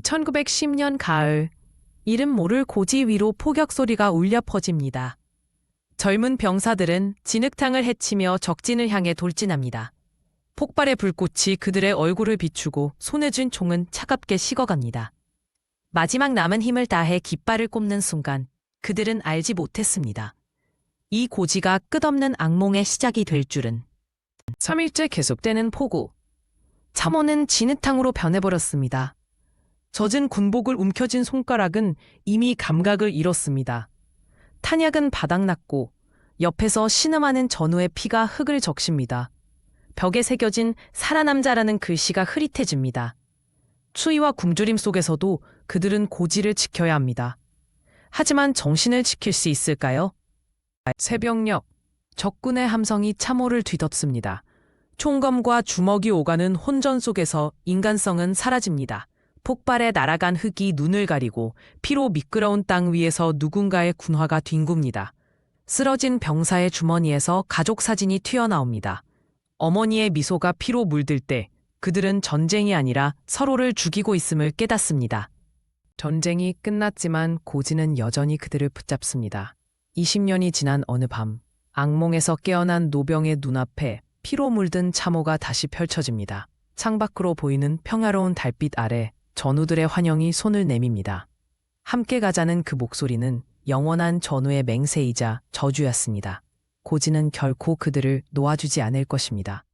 1910년 가을, 이름 모를 고지 위로 포격 소리가 울려 퍼집니다. 젊은 병사들은 진흙탕을 헤치며 적진을 향해 돌진합니다. 폭발의 불꽃이 그들의 얼굴을 비추고 손에 쥔 총은 차갑게 식어갑니다. 마지막 남은 힘을 다해 깃발을 꼽는 순간 그들은 알지 못했습니다. 이 고지가 끝없는 악몽의 시작이 될 줄은. 3일째 계속되는 폭우. 참호는 진흙탕으로 변해버렸습니다. 젖은 군복을 움켜쥔 손가락은 이미 감각을 잃었습니다. 탄약은 바닥났고 옆에서 신음하는 전우의 피가 흙을 적십니다. 벽에 새겨진 살아남자라는 글씨가 흐릿해집니다. 추위와 굶주림 속에서도 그들은 고지를 지켜야 합니다. 하지만 정신을 지킬 수 있을까요? 새벽녘 적군의 함성이 참호를 뒤덮습니다. 총검과 주먹이 오가는 혼전 속에서 인간성은 사라집니다. 폭발에 날아간 흙이 눈을 가리고 피로 미끄러운 땅 위에서 누군가의 군화가 뒹굽니다. 쓰러진 병사의 주머니에서 가족 사진이 튀어나옵니다. 어머니의 미소가 피로 물들 때 그들은 전쟁이 아니라 서로를 죽이고 있음을 깨닫습니다. 전쟁이 끝났지만 고지는 여전히 그들을 붙잡습니다. 20년이 지난 어느 밤, 악몽에서 깨어난 노병의 눈앞에 피로 물든 참호가 다시 펼쳐집니다. 창밖으로 보이는 평화로운 달빛 아래 전우들의 환영이 손을 내밉니다. 함께 가자는 그 목소리는 영원한 전우의 맹세이자 저주였습니다. 고지는 결코 그들을 놓아주지 않을 것입니다.